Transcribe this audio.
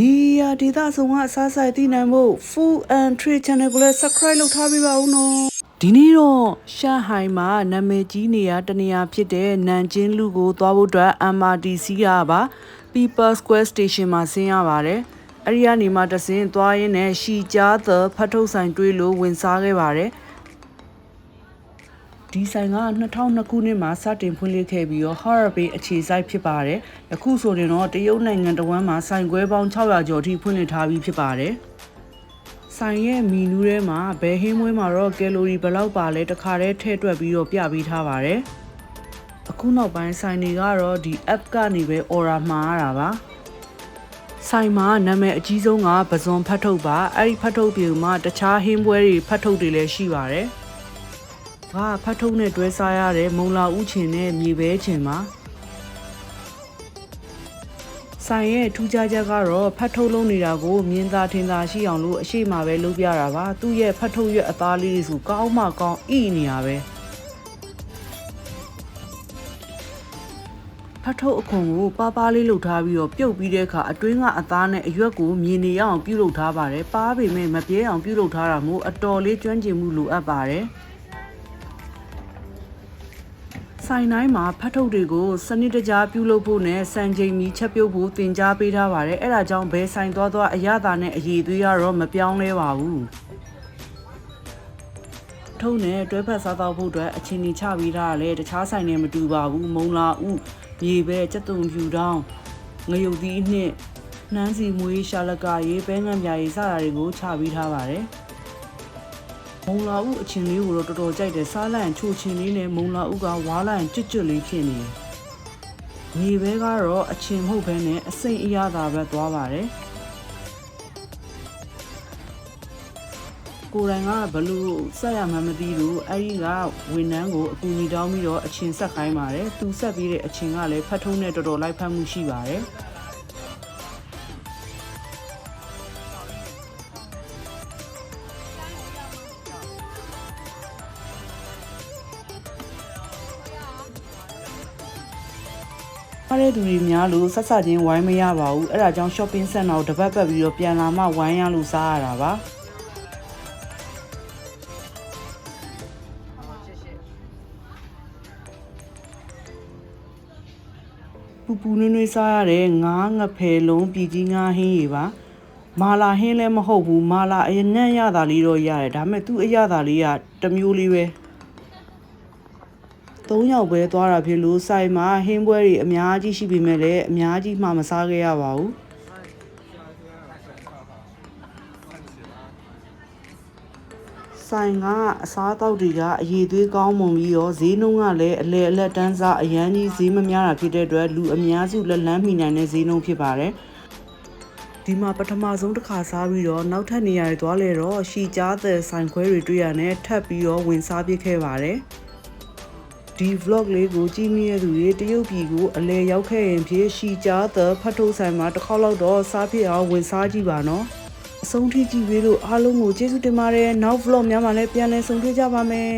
ဒီယာဒေတာဆောင်ကအစားဆိုင်သိနိုင်ဖို့ Full and Trade Channel ကိုလည်း Subscribe လုပ်ထားပေးပါဦးနော်ဒီနေ့တော့ရှန်ဟိုင်မှာနာမည်ကြီးနေရတနေရာဖြစ်တဲ့နန်ကျင်းလူကိုသွားဖို့အတွက် MRTC ကပါ People Square Station မှာဆင်းရပါတယ်အဲ့ဒီကနေမှတဆင်းသွားရင်းနဲ့ရှီကြားသဖတ်ထုတ်ဆိုင်တွေးလို့ဝင်စားခဲ့ပါတယ် ဒီဆိုင်က2002ခုနှစ်မှာစတင်ဖွင့်လှစ်ခဲ့ပြီးတော့ Horror Bay အခြေစိုက်ဖြစ်ပါတယ်။အခုဆိုရင်တော့တရုတ်နိုင်ငံတဝန်းမှာဆိုင်ခွဲပေါင်း600ကျော်ထိဖွင့်လှစ်ထားပြီးဖြစ်ပါတယ်။ဆိုင်ရဲ့မီနူးထဲမှာဘယ်ဟင်းမွေးမှာတော့ကယ်လိုရီဘယ်လောက်ပါလဲတခါတည်းထည့်တွက်ပြီးတော့ပြပေးထားပါတယ်။အခုနောက်ပိုင်းဆိုင်တွေကတော့ဒီ app ကနေပဲ order မှာရတာပါ။ဆိုင်မှာနာမည်အကြီးဆုံးကပဇွန်ဖတ်ထုတ်ပါအဲ့ဒီဖတ်ထုတ်ပြေမှာတခြားဟင်းပွဲတွေဖတ်ထုတ်တွေလည်းရှိပါတယ်။ ကဖတ်ထုတ်နဲ့တွဲစားရတဲ့မုံလာဥချင်နဲ့မြေပဲချင်ပါဆိုင်ရဲ့ထူးခြားချက်ကတော့ဖတ်ထုတ်လုံးနေတာကိုမြင်သာထင်သာရှိအောင်လို့အရှိမပဲလုပ်ပြတာပါသူ့ရဲ့ဖတ်ထုတ်ရဲ့အသားလေးတွေဆိုကောင်းမှကောင်းဣနေရပဲဖတ်ထုတ်အခွန်ကိုပါပါလေးလှုပ်ထားပြီးတော့ပြုတ်ပြီးတဲ့အခါအတွင်းကအသားနဲ့အရွက်ကိုမြင်နေရအောင်ပြုတ်လုပ်ထားပါတယ်ပါပေမဲ့မပြဲအောင်ပြုတ်လုပ်ထားတာမို့အတော်လေးကျွမ်းကျင်မှုလိုအပ်ပါတယ် ဆိုင်တိုင်းမှာဖတ်ထုတ်တွေကိုစနစ်တကျပြုလုပ်ဖို့နဲ့စံချိန်မီချက်ပြုတ်ဖို့တင် जा ပေးထားပါတယ်အဲ့ဒါကြောင့်ဘယ်ဆိုင်သွားသွားအရသာနဲ့အည်သွေးရတော့မပြောင်းလဲပါဘူးထုံးနဲ့တွဲဖက်စားတော့ဖို့အတွက်အချင်းကြီးချပေးထားတာလေတခြားဆိုင်နဲ့မတူပါဘူးမုံလာဥမြေပဲစက်သွန်ဖြူတောင်းငရုတ်သီးနှစ်နှမ်းစီမွေးရှာလကာရေးပဲငံပြာရေးစတာတွေကိုချပေးထားပါတယ် မုံလာဥအချင်းလေးကိုတော့တော်တော်ကြိုက်တယ်စားလိုက်ရင်ချိုချင်းလေးနဲ့မုံလာဥကဝါးလိုက်ရင်ကြွတ်ကြွတ်လေးဖြစ်နေတယ်မြေပဲကတော့အချင်းမဟုတ်ဘဲနဲ့အစိမ့်အရသာပဲသွားပါတယ်ကိုယ်တိုင်ကဘလို့ဆက်ရမှန်းမသိလို့အဲ့ဒီကဝန်ထမ်းကိုအကူအညီတောင်းပြီးတော့အချင်းဆက်ခိုင်းပါတယ်သူဆက်ပြီးတဲ့အချင်းကလည်းဖတ်ထုံးနဲ့တော်တော်လိုက်ဖတ်မှုရှိပါတယ် အားတဲ့သူတွေများလို့ဆက်ဆက်ချင်းဝိုင်းမရပါဘူးအဲ့ဒါကြောင့် shopping center ကိုတပတ်ပတ်ပြီးတော့ပြန်လာမှဝိုင်းရလို့စားရတာပါပူပူနွေ့နွေ့စားရတဲ့ငါးငဖယ်လုံးပြည်ကြီးငါးဟင်းကြီးပါမာလာဟင်းလည်းမဟုတ်ဘူးမာလာအရင်နဲ့ရတာလေးတော့ရတယ်ဒါပေမဲ့သူ့အရသာလေးကတစ်မျိုးလေးပဲ ၃ယောက်ပဲသွားတာဖြစ်လို့စိုက်မှာဟင်းပွဲတွေအများကြီးရှိပေမဲ့လည်းအများကြီးမှမစားခဲ့ရပါဘူးဆိုင်ကအစားအသောက်တွေကအရေးသွေးကောင်းမွန်ပြီးတော့ဈေးနှုန်းကလည်းအလဲအလက်တန်းစားအရန်ကြီးဈေးမများတာဖြစ်တဲ့အတွက်လူအများစုလက်လန်းမိနိုင်တဲ့ဈေးနှုန်းဖြစ်ပါတယ်ဒီမှာပထမဆုံးတစ်ခါစားပြီးတော့နောက်ထပ်နေရာတွေသွားလဲတော့ရှီကြားတဲ့ဆိုင်ခွဲတွေတွေ့ရနဲ့ထပ်ပြီးတော့ဝင်စားပြစ်ခဲ့ပါတယ် ဒီ vlog လေးကိုကြည့်မိတဲ့သူတွေတရုတ်ပြည်ကိုအလဲရောက်ခဲ့ရင်ဖြစ်ရှီကြားတဲ့ဖတ်ထုတ်ဆိုင်မှာတစ်ခေါက်လောက်တော့စားဖြစ်အောင်ဝင်စားကြည့်ပါနော်အဆုံးထိကြည့်ပြီးလို့အားလုံးကိုကျေးဇူးတင်ပါတယ်နောက် vlog များမှာလည်းပြန်လည်ဆုံတွေ့ကြပါမယ်